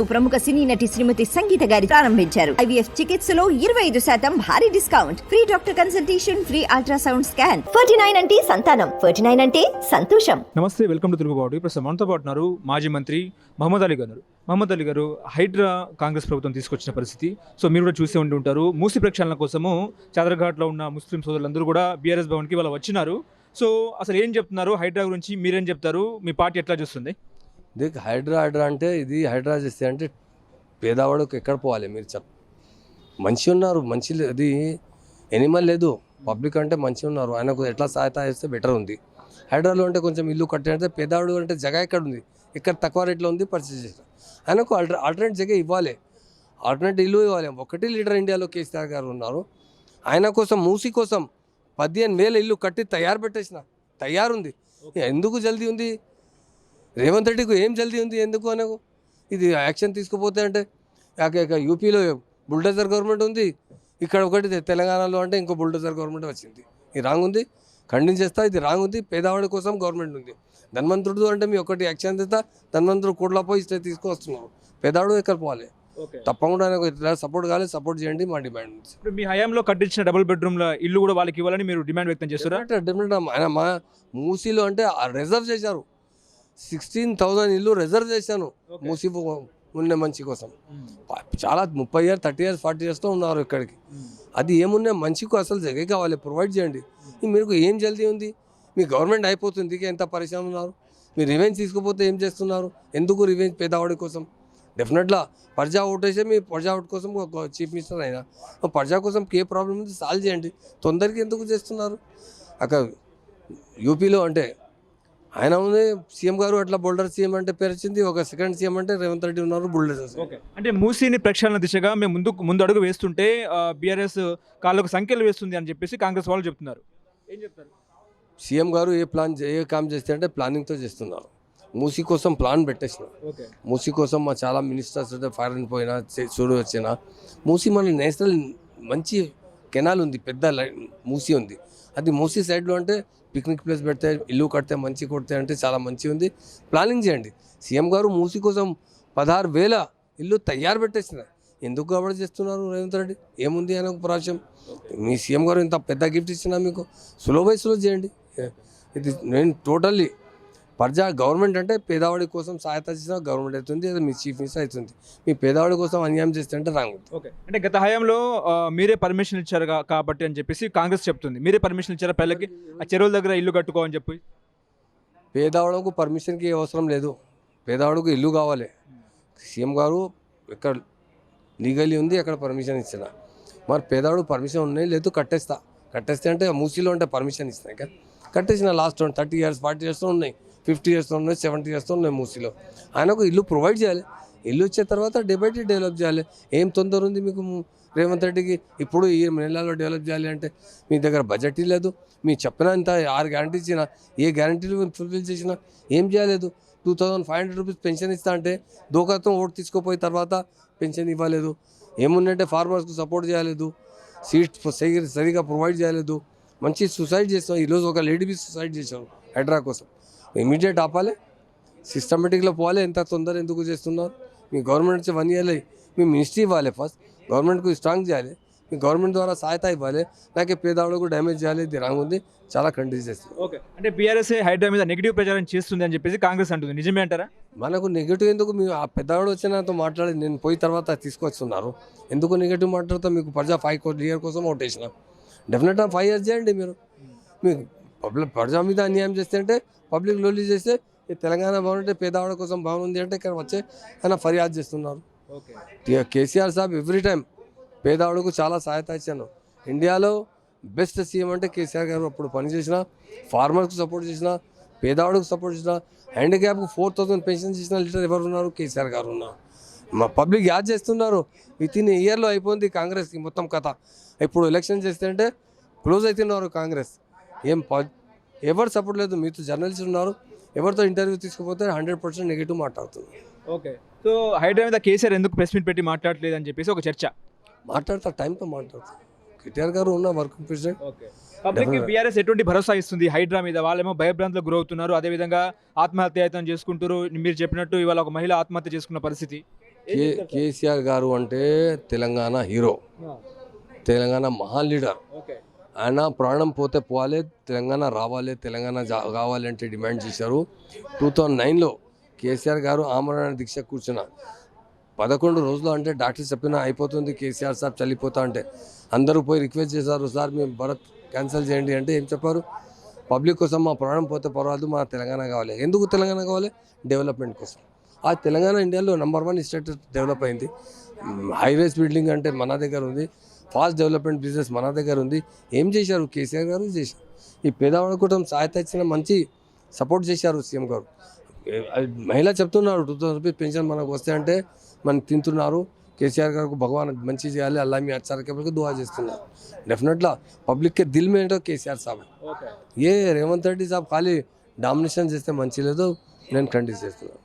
ప్రముఖ సినీ నటి శ్రీమతి సంగీత గారి ప్రారంభించారు. ఐవీఎఫ్ చికిత్సలో ఇరవై ఐదు శాతం భారీ discount. Free doctor consultation free ultrasound scan. Forty nine అంటే సంతానం. ఫర్టీ నైన్ అంటే సంతోషం. నమస్తే వెల్కమ్ టు తిరుగుబాటు ప్రస్తుతం మనతో పాటు ఉన్నారు మాజీ మంత్రి మహమ్మద్ అలీ గారు. మహమ్మద్ అలీ గారు హైడ్రా కాంగ్రెస్ ప్రభుత్వం తీసుకొచ్చిన పరిస్థితి. సో మీరు కూడా చూసే ఉండి ఉంటారు. మూసి ప్రక్షాళన కోసము చాదర్ఘాట్లో ఉన్న ముస్లిం సోదరులందరూ కూడా బీఆర్ఎస్ భవన్కి వాళ్ళు వచ్చినారు. సో అసలు ఏం చెప్తున్నారు? హైడ్రా గురించి మీరేం చెప్తారు? మీ పార్టీ ఎట్లా చూస్తుంది? దీనికి హైడ్రా హైడ్రా అంటే ఇది హైడ్రా చేస్తే అంటే పేదవాడికి ఎక్కడ పోవాలి? మీరు చెప్ మంచి ఉన్నారు మంచి అది ఎనిమల్ లేదు. పబ్లిక్ అంటే మంచి ఉన్నారు. ఆయనకు ఎట్లా సహాయత చేస్తే బెటర్ ఉంది. హైడ్రాలో అంటే కొంచెం ఇల్లు కట్టే పేదవాడు అంటే జగ ఎక్కడ ఉంది. ఇక్కడ తక్కువ రేట్లో ఉంది పర్చేస్ చేసిన ఆయనకు ఆల్టర్ ఆల్టర్నేట్ జగ ఇవ్వాలి. ఆల్టర్నేట్ ఇల్లు ఇవ్వాలి. ఒకటి లీటర్ ఇండియాలో కేసీఆర్ గారు ఉన్నారు. ఆయన కోసం మూసి కోసం పదిహేను వేల ఇల్లు కట్టి తయారు పెట్టేసిన. తయారుంది. ఎందుకు జల్దీ ఉంది? రేవంత్ రెడ్డికి ఏం జల్దీ ఉంది ఎందుకు అనకు? ఇది యాక్షన్ తీసుకుపోతే అంటే యూపీలో బుల్డోజర్ గవర్నమెంట్ ఉంది ఇక్కడ ఒకటి తెలంగాణలో అంటే ఇంకో బుల్డోజర్ గవర్నమెంట్ వచ్చింది. ఇది రాంగ్ ఉంది ఖండించేస్తా ఇది రాంగ్ ఉంది పేదవాడి కోసం గవర్నమెంట్ ఉంది. ధన్వంతుడు అంటే మీ ఒకటి యాక్షన్ తెస్తా ధన్వంతుడు కోట్ల పోయి ఇస్తే తీసుకొస్తున్నారు పేదవాడు ఎక్కడ పోవాలి? తప్పకుండా ఇట్లా సపోర్ట్ కావాలి సపోర్ట్ చేయండి మా డిమాండ్ ఇప్పుడు మీ హయాంలో కట్టించిన డబుల్ బెడ్రూమ్ల ఇల్లు కూడా వాళ్ళకి ఇవ్వాలని మీరు డిమాండ్ వ్యక్తం చేస్తారా? ఆయన మా మూసీలో అంటే రిజర్వ్ చేశారు. సిక్స్టీన్ థౌజండ్ ఇల్లు రిజర్వ్ చేశాను. మూసీ ఉన్న మంచి కోసం. చాలా ముప్పై ఇయర్ థర్టీ ఇయర్స్ ఫార్టీ ఇయర్స్తో ఉన్నారు ఇక్కడికి. అది ఏమున్నా మంచికు అసలు జగ కావాలి ప్రొవైడ్ చేయండి. మీకు ఏం జల్దీ ఉంది? మీ గవర్నమెంట్ అయిపోతుంది ఎంత పరిశ్రమ ఉన్నారు? మీరు రివెంజ్ తీసుకుపోతే ఏం చేస్తున్నారు? ఎందుకు రివెంజ్ పేదవాడి కోసం? డెఫినెట్గా ప్రజా ఓటేసే మీ ప్రజా ఓట్ కోసం చీఫ్ మినిస్టర్ అయినా. ప్రజా కోసం ఏ ప్రాబ్లం ఉంది సాల్వ్ చేయండి. తొందరగా ఎందుకు చేస్తున్నారు? అక్కడ యూపీలో అంటే ఆయన ఉంది సీఎం గారు అట్లా బోల్డర్ సీఎం అంటే పేరు వచ్చింది ఒక సెకండ్ సీఎం అంటే రేవంత్ రెడ్డి ఉన్నారు బుల్డర్ ఓకే. అంటే మూసీని ప్రక్షాళన దిశగా మేము ముందు ముందు అడుగు వేస్తుంటే బీఆర్ఎస్ కాళ్ళకు సంఖ్యలు వేస్తుంది అని చెప్పేసి కాంగ్రెస్ వాళ్ళు చెప్తున్నారు. ఏం చెప్తారు? సీఎం గారు ఏ ప్లాన్ ఏ కామ్ చేస్తే అంటే ప్లానింగ్తో చేస్తున్నారు. మూసీ కోసం ప్లాన్ పెట్టేసిన ఓకే. మూసీ కోసం మా చాలా మినిస్టర్స్ ఫారెన్ పోయినా చూడు వచ్చిన మూసీ మన నేషనల్ మంచి కెనాల్ ఉంది పెద్ద మూసీ ఉంది. అది మూసీ సైడ్లో అంటే పిక్నిక్ ప్లేస్ పెడితే ఇల్లు కడితే మంచి కొడితే అంటే చాలా మంచి ఉంది. ప్లానింగ్ చేయండి. సీఎం గారు మూసీ కోసం పదహారు వేల ఇల్లు తయారు పెట్టేసిన ఎందుకు కాబట్టి చేస్తున్నారు రేవంత్ రెడ్డి? ఏముంది ఆయన ప్రాశం? మీ సీఎం గారు ఇంత పెద్ద గిఫ్ట్ ఇచ్చినా మీకు? సులో బై చేయండి. ఇది నేను టోటల్లీ ప్రజా గవర్నమెంట్ అంటే పేదవాడి కోసం సహాయత చేసిన గవర్నమెంట్ అవుతుంది అది మీ చీఫ్ మినిస్టర్ అవుతుంది. మీ పేదవాడి కోసం అన్యాయం చేస్తే అంటే రాంగ్ ఓకే అంటే గత హయాంలో మీరే పర్మిషన్ ఇచ్చారు కాబట్టి అని చెప్పేసి కాంగ్రెస్ చెప్తుంది. మీరే పర్మిషన్ ఇచ్చారా పిల్లలకి ఆ చెరువుల దగ్గర ఇల్లు కట్టుకో అని చెప్పి? పేదవాళ్ళకు పర్మిషన్కి అవసరం లేదు. పేదవాడికి ఇల్లు కావాలి. సీఎం గారు ఎక్కడ లీగల్లీ ఉంది అక్కడ పర్మిషన్ ఇచ్చిన. మరి పేదవాడు పర్మిషన్ ఉన్నాయి లేదు కట్టేస్తా. కట్టేస్తే అంటే మూసీలో అంటే పర్మిషన్ ఇస్తాయి కదా కట్టేసిన లాస్ట్ థర్టీ ఇయర్స్ ఫార్టీ ఇయర్స్తో ఉన్నాయి. ఫిఫ్టీ ఇయర్స్తో ఉన్నాయి సెవెంటీ ఇయర్స్తో ఉన్నాయి మూసీలో. ఆయనకు ఇల్లు ప్రొవైడ్ చేయాలి. ఇల్లు ఇచ్చిన తర్వాత డిబేట్ డెవలప్ చేయాలి. ఏం తొందర ఉంది మీకు రేవంత్ రెడ్డికి? ఇప్పుడు ఈ నెలలో డెవలప్ చేయాలి అంటే మీ దగ్గర బడ్జెట్ లేదు. మీ చెప్పినంత ఆరు గ్యారంటీ ఇచ్చిన ఏ గ్యారంటీలు ఫుల్ఫిల్ చేసినా ఏం చేయలేదు. Two thousand five hundred rupees pension ఇస్తా అంటే దోకాతం ఓటు తీసుకుపోయిన తర్వాత పెన్షన్ ఇవ్వలేదు. ఏముందంటే ఫార్మర్స్కి సపోర్ట్ చేయలేదు. సీట్ సరి- సరిగా ప్రొవైడ్ చేయలేదు. మంచి సూసైడ్ చేస్తాం ఈరోజు ఒక లేడీ బి సూసైడ్ చేశాం హైడ్రా కోసం. ఇమీడియట్ ఆపాలి. సిస్టమేటిక్లో పోవాలి. ఎంత తొందర ఎందుకు చేస్తున్నారు? మీ గవర్నమెంట్ నుంచి వన్ ఇయర్ మీ మినిస్ట్రీ ఇవ్వాలి ఫస్ట్. గవర్నమెంట్కు స్ట్రాంగ్ చేయాలి. మీ గవర్నమెంట్ ద్వారా సహాయత ఇవ్వాలి. నాకే పేదవాళ్ళకు డ్యామేజ్ చేయాలి. ఇది రాంగ్ ఉంది. చాలా కంట్రీస్ చేస్తుంది. ఓకే. అంటే బీఆర్ఎస్ హైడ్రా మీద నెగిటివ్ ప్రచారం చేస్తుంది అని చెప్పేసి కాంగ్రెస్ అంటుంది. నిజమే అంటారా? మనకు నెగిటివ్ ఎందుకు? మీ ఆ పెద్దవాడు వచ్చి నాతో మాట్లాడి నేను పోయి తర్వాత తీసుకొస్తున్నారు. ఎందుకు నెగిటివ్ మాట్లాడతా మీకు ప్రజా ఫైవ్ ఇయర్ కోసం ఓట్ వేసిన డెఫినెట్గా ఫైవ్ ఇయర్స్ చేయండి మీరు. మీకు పబ్లిక్ ప్రజా మీద అన్యాయం చేస్తే అంటే పబ్లిక్ లోలీ చేస్తే ఈ తెలంగాణ బాగుంటే పేదవాడి కోసం బాగుంది అంటే ఇక్కడ వచ్చే ఆయన ఫర్యాదు చేస్తున్నారు. కేసీఆర్ సాబ్ ఎవ్రీ టైం పేదవాడుకు చాలా సహాయత ఇచ్చాను. ఇండియాలో బెస్ట్ సీఎం అంటే కేసీఆర్ గారు అప్పుడు పనిచేసిన ఫార్మర్స్కి సపోర్ట్ చేసిన పేదవాడికి సపోర్ట్ చేసిన హ్యాండిక్యాప్కి ఫోర్ థౌసండ్ పెన్షన్ చేసిన లీడర్ ఎవరు ఉన్నారు? కేసీఆర్ గారు ఉన్నారు. మా పబ్లిక్ యాద్ చేస్తున్నారు. విత్ ఇన్ ఇయర్లో అయిపోయింది కాంగ్రెస్కి మొత్తం కథ. ఇప్పుడు ఎలక్షన్ చేస్తే అంటే క్లోజ్ అవుతున్నారు కాంగ్రెస్. ఏం ప- ఎవరు సపోర్ట్ లేదు మీతో జర్నలిస్ట్ ఉన్నారు ఎవరితో ఇంటర్వ్యూ తీసుకుపోతే హండ్రెడ్ పర్సెంట్ నెగిటివ్ మాట్లాడుతున్నారు. ఓకే. సో హైడ్రా మీద కేసీఆర్ ఎందుకు ప్రెస్ మీట్ పెట్టి మాట్లాడలేదు అని చెప్పేసి ఒక చర్చ. మాట్లాడతా టైంతో మాట్లాడతారు. కేటీఆర్ గారు ఉన్న working president. Okay. Public BRS ఎటువంటి భరోసా ఇస్తుంది హైడ్రా మీద? వాళ్ళేమో భయభ్రాంతులకు గురవుతున్నారు అదేవిధంగా ఆత్మహత్య యత్నం చేసుకుంటారు మీరు చెప్పినట్టు ఇవాళ ఒక మహిళ ఆత్మహత్య చేసుకున్న పరిస్థితి. కేసీఆర్ గారు అంటే తెలంగాణ హీరో. తెలంగాణ మహాన్ లీడర్. ఓకే. ఆయన ప్రాణం పోతే పోవాలి తెలంగాణ రావాలి తెలంగాణ జా- కావాలి అంటే డిమాండ్ చేశారు. టూ థౌజండ్ నైన్లో కేసీఆర్ గారు ఆమరణ దీక్ష కూర్చున్న పదకొండు రోజులు అంటే డాక్టర్ చెప్పిన అయిపోతుంది కేసీఆర్ సార్ చల్లిపోతా అంటే. అందరూ పోయి రిక్వెస్ట్ చేశారు సార్ మేము భరత్ క్యాన్సిల్ చేయండి అంటే ఏం చెప్పారు? పబ్లిక్ కోసం మా ప్రాణం పోతే పర్వాలేదు మా తెలంగాణ కావాలి. ఎందుకు తెలంగాణ కావాలి? డెవలప్మెంట్ కోసం. ఆ తెలంగాణ ఇండియాలో నెంబర్ వన్ స్టేట్ డెవలప్ అయింది. హైవేస్ బిల్డింగ్ అంటే మన దగ్గర ఉంది. ఫాస్ట్ డెవలప్మెంట్ బిజినెస్ మన దగ్గర ఉంది. ఏం చేశారు? కేసీఆర్ గారు చేశారు. ఈ పేదవాళ్ళ కుటుంబం సహాయత ఇచ్చిన మంచి సపోర్ట్ చేశారు సీఎం గారు. మహిళ చెప్తున్నారు టూ థౌసండ్ రూపీస్ పెన్షన్ మనకు వస్తే అంటే మనం తింటున్నారు. కేసీఆర్ గారికి భగవాన్ మంచి చేయాలి అల్లా మీ అచ్చార కేబుల్కి దువా చేస్తున్నారు. డెఫినెట్లా పబ్లిక్ కే దిల్ ఏంటో కేసీఆర్ సాబ్. ఏ రేవంత్ రెడ్డి సాబ్ ఖాళీ డామినేషన్ చేస్తే మంచి లేదు నేను ఖండిస్ చేస్తున్నాను.